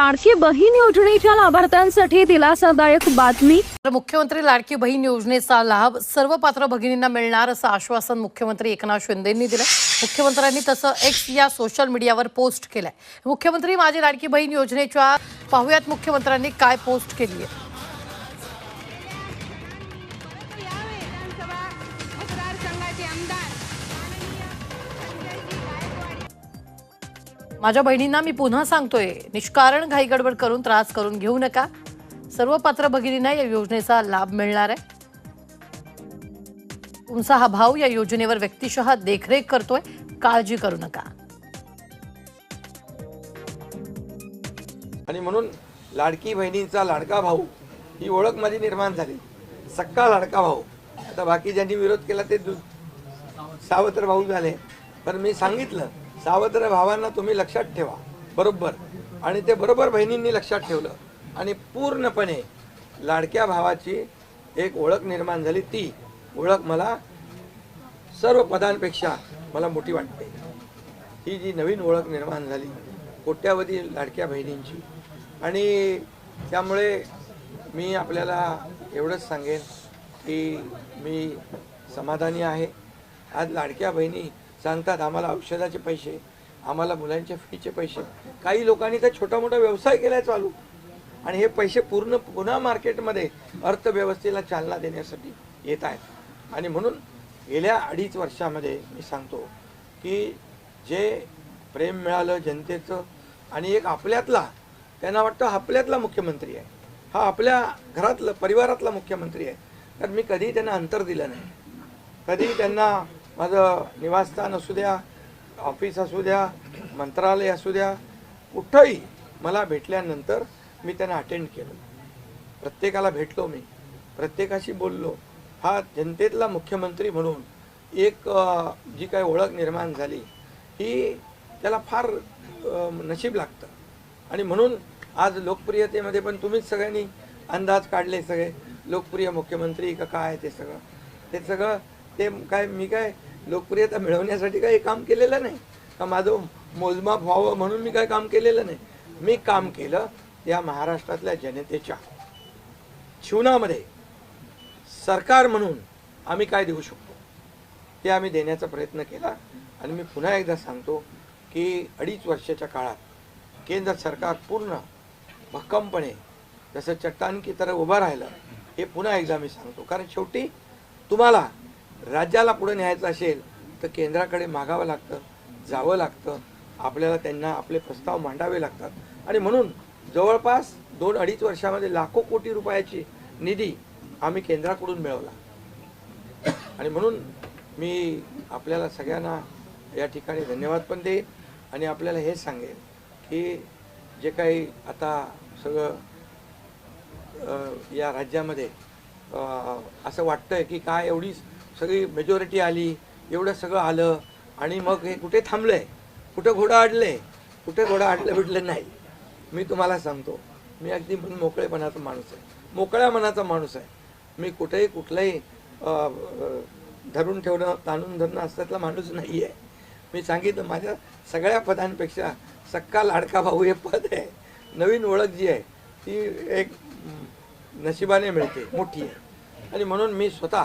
लाडकी बहीण योजनेच्या लाभार्थ्यांसाठी दिलासादायक बातमी. तर मुख्यमंत्री लाडकी बहीण योजनेचा लाभ सर्व पात्र भगिनींना मिळणार असं आश्वासन मुख्यमंत्री एकनाथ शिंदेंनी दिलं मुख्यमंत्र्यांनी तसं एक्स या सोशल मीडियावर पोस्ट केलंय. मुख्यमंत्री माझी लाडकी बहीण योजनेच्या पाहुयात मुख्यमंत्र्यांनी काय पोस्ट केली आहे आमदार माझ्या बहिणींना मी पुन्हा सांगतोय निष्कारण घाईगडबड करून त्रास करून घेऊ नका. सर्व पात्र भगिनींना या योजनेचा लाभ मिळणार आहे. तुमचा हा भाऊ या योजनेवर व्यक्तिशः देखरेख करतोय काळजी करू नका. आणि म्हणून लाडकी बहिणींचा लाडका भाऊ ही ओळख माझी निर्माण झाली. सक्का लाडका भाऊ. आता बाकी ज्यांनी विरोध केला ते सावत्र भाऊ झाले. पण मी सांगितलं सावत्र भावांना तुम्ही लक्षात ठेवा. बरोबर. आणि ते बरोबर बहिणींनी लक्षात ठेवलं. आणि पूर्णपणे लाडक्या भावाची एक ओळख निर्माण झाली. ती ओळख मला सर्व पदांपेक्षा मला मोठी वाटते. ही जी नवीन ओळख निर्माण झाली कोट्यावधी लाडक्या बहिणींची. आणि त्यामुळे मी आपल्याला एवढंच सांगेन की मी समाधानी आहे. आज लाडक्या बहिणी सांगतात आम्हाला औषधाचे पैसे आम्हाला मुलांच्या फीचे पैसे. काही लोकांनी तर छोटा मोठा व्यवसाय केलाय चालू. आणि हे पैसे पूर्ण पुन्हा मार्केटमध्ये अर्थव्यवस्थेला चालना देण्यासाठी येत आहेत. आणि म्हणून गेल्या अडीच वर्षामध्ये मी सांगतो की जे प्रेम मिळालं जनतेचं आणि एक आपल्यातला त्यांना वाटतं आपल्यातला मुख्यमंत्री आहे. हा आपल्या घरातलं परिवारातला मुख्यमंत्री आहे. तर मी कधीही त्यांना अंतर दिलं नाही. कधी त्यांना माझं निवासस्थान असू द्या ऑफिस असू द्या मंत्रालय असू द्या कुठंही मला भेटल्यानंतर मी त्यांना अटेंड केलं. प्रत्येकाला भेटलो मी. प्रत्येकाशी बोललो. हा जनतेतला मुख्यमंत्री म्हणून एक जी काही ओळख निर्माण झाली ही त्याला फार नशीब लागतं. आणि म्हणून आज लोकप्रियतेमध्ये पण तुम्हीच सगळ्यांनी अंदाज काढले सगळे. लोकप्रिय मुख्यमंत्री का काय ते सगळं. ते सगळं ते काय मी काय लोकप्रियता मिळवण्यासाठी काही काम केलेलं नाही? का माझं मोजमाप व्हावं म्हणून मी काय काम केलेलं नाही? मी काम केलं या महाराष्ट्रातल्या जनतेच्या जीवनामध्ये. सरकार म्हणून आम्ही काय देऊ शकतो? ते आम्ही देण्याचा प्रयत्न केला. आणि मी पुन्हा एकदा सांगतो की अडीच वर्षाच्या काळात केंद्र सरकार पूर्ण भक्कमपणे जसं चट्टान की तरह उभं राहिलं हे पुन्हा एकदा मी सांगतो. कारण शेवटी तुम्हाला राज्याला पुढे न्यायचं असेल तर केंद्राकडे मागावं लागतं जावं लागतं. आपल्याला त्यांना आपले प्रस्ताव मांडावे लागतात. आणि म्हणून जवळपास दोन अडीच वर्षामध्ये लाखो कोटी रुपयाची निधी आम्ही केंद्राकडून मिळवला. आणि म्हणून मी आपल्याला सगळ्यांना या ठिकाणी धन्यवाद पण देईन आणि आपल्याला हे सांगेन की जे काही आता सगळं या राज्यामध्ये असं असं वाटतंय की काय एवढी सगळी मेजॉरिटी आली एवढं सगळं आलं आणि मग हे कुठे थांबलंय? कुठं घोडं अडलंय कुठे घोडं अडलं बिडलं नाही? मी तुम्हाला सांगतो मी अगदी मोकळेपणाचा माणूस आहे. मोकळ्या मनाचा माणूस आहे. मी कुठेही कुठलंही धरून ठेवणं ताणून धरणं असल्यातला माणूस नाही आहे मी सांगितलं माझ्या सगळ्या पदांपेक्षा सक्का लाडका भाऊ हे पद आहे. नवीन ओळख जी आहे ती एक नशिबाने मिळते मोठी आहे. आणि म्हणून मी स्वतः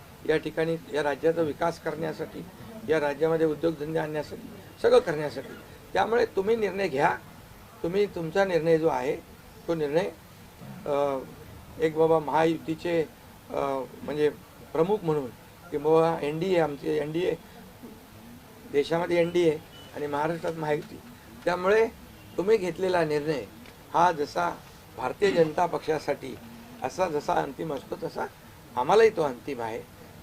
या ठिकाणी या राज्याचा विकास करण्यासाठी या राज्यामध्ये उद्योगधंदे आणण्यासाठी सगळं करण्यासाठी. त्यामुळे तुम्ही निर्णय घ्या. तुम्ही तुमचा निर्णय जो आहे तो निर्णय एक बाबा महायुतीचे म्हणजे प्रमुख म्हणून की बाबा एन डी ए आमचे एन डी ए देशामध्ये एन डी ए आणि महाराष्ट्रात महायुती. त्यामुळे तुम्ही घेतलेला निर्णय हा जसा भारतीय जनता पक्षासाठी असा जसा अंतिम असतो तसा आम्हालाही तो अंतिम आहे.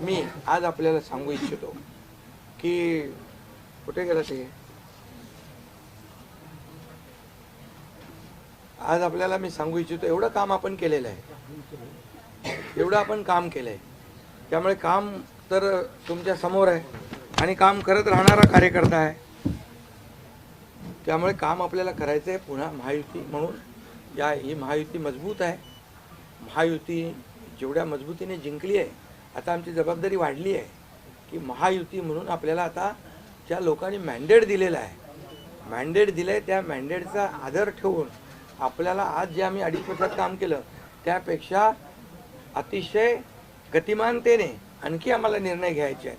मी आज आपल्याला सांगू इच्छितो की कुठे गेला ते? आज आपल्याला मी सांगू इच्छितो एवढं काम आपण केलेलं आहे. एवढं आपण काम केलं आहे त्यामुळे काम तर तुमच्यासमोर आहे आणि काम करत राहणारा कार्यकर्ता आहे. त्यामुळे काम आपल्याला करायचं आहे पुन्हा महायुती म्हणून. या ही महायुती मजबूत आहे. महायुती जेवढ्या मजबूतीने जिंकली आहे आता आमची जबाबदारी वाढली आहे की महायुती म्हणून आपल्याला आता ज्या लोकांनी मॅन्डेट दिलेला आहे मॅन्डेट दिलं आहे त्या मॅन्डेटचा आदर ठेवून आपल्याला आज जे आम्ही अडीच वर्षात काम केलं त्यापेक्षा अतिशय गतिमानतेने आणखी आम्हाला निर्णय घ्यायचे आहेत.